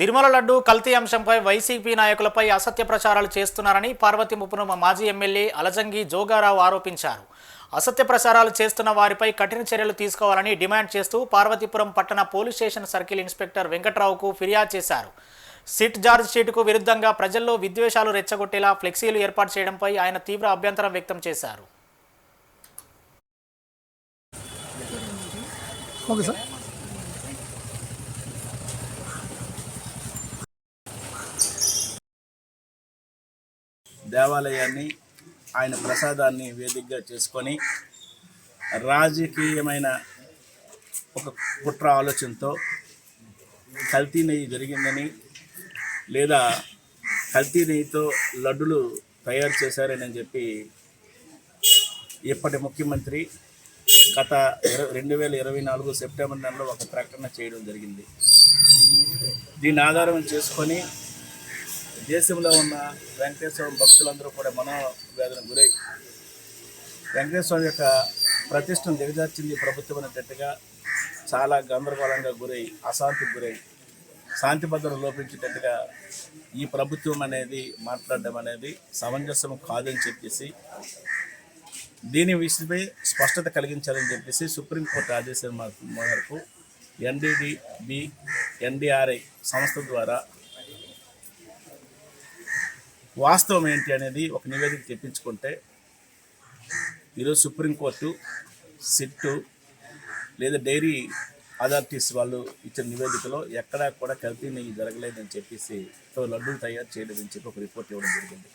తిరుమల లడ్డు కల్తీ అంశంపై వైసీపీ నాయకులపై అసత్య ప్రచారాలు చేస్తున్నారని పార్వతీపురం మాజీ ఎమ్మెల్యే అలజంగి జోగారావు ఆరోపించారు. అసత్య ప్రచారాలు చేస్తున్న వారిపై కఠిన చర్యలు తీసుకోవాలని డిమాండ్ చేస్తూ పార్వతీపురం పట్టణ పోలీస్ స్టేషన్ సర్కిల్ ఇన్స్పెక్టర్ వెంకట్రావుకు ఫిర్యాదు చేశారు. సిట్ జార్జ్ షీటుకు విరుద్ధంగా ప్రజల్లో విద్వేషాలు రెచ్చగొట్టేలా ఫ్లెక్సీలు ఏర్పాటు చేయడంపై ఆయన తీవ్ర అభ్యంతరం వ్యక్తం చేశారు. Okay sir. దేవాలయాన్ని ఆయన ప్రసాదాన్ని వేదికగా చేసుకొని రాజకీయమైన ఒక కుట్ర ఆలోచనతో కల్తీ నెయ్యి జరిగిందని లేదా కల్తీ నెయ్యితో లడ్డులు తయారు చేశారని చెప్పి ఇప్పటి ముఖ్యమంత్రి గత రెండు వేల ఇరవై నాలుగు సెప్టెంబర్ నెలలో ఒక ప్రకటన చేయడం జరిగింది. దీని ఆధారం చేసుకొని దేశంలో ఉన్న వెంకటేశ్వర భక్తులందరూ కూడా మనోవేదన గురై వెంకటేశ్వర యొక్క ప్రతిష్టను దిగజార్చింది ప్రభుత్వం అనేటట్టుగా చాలా గందరగోళంగా గురై అశాంతికి గురై శాంతి భద్రత లోపించేటట్టుగా ఈ ప్రభుత్వం అనేది మాట్లాడడం అనేది సమంజసం కాదని చెప్పేసి దీని విషయమై స్పష్టత కలిగించాలని చెప్పేసి సుప్రీంకోర్టు ఆదేశం మేరకు ఎన్డీడీబి ఎన్డీఆర్ఐ సంస్థ ద్వారా వాస్తవం ఏంటి అనేది ఒక నివేదిక తెప్పించుకుంటే ఈరోజు సుప్రీంకోర్టు సిట్టు లేదా డైరీ అథారిటీస్ వాళ్ళు ఇచ్చిన నివేదికలో ఎక్కడా కూడా కల్తీ నెయ్యి జరగలేదని చెప్పేసి తో లడ్డూలు తయారు చేయలేదని చెప్పి ఒక రిపోర్ట్ ఇవ్వడం జరిగింది.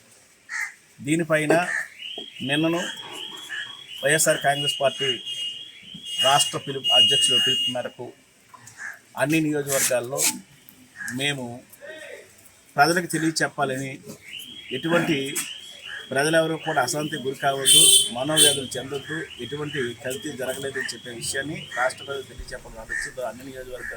దీనిపైన నిన్నను వైఎస్ఆర్ కాంగ్రెస్ పార్టీ రాష్ట్ర పిలుపు అధ్యక్షుల పిలుపు మేరకు అన్ని నియోజకవర్గాల్లో మేము ప్రజలకు తెలియచెప్పాలని ఎటువంటి ప్రజలెవరూ కూడా అశాంతి గురి కావద్దు మనోవేదన చెందొద్దు. ఎటువంటి కల్తీ జరగలేదని చెప్పే విషయాన్ని రాష్ట్ర ప్రజలు తెలియజెప్పడం ఆలోచనతో అన్ని నియోజకవర్గాల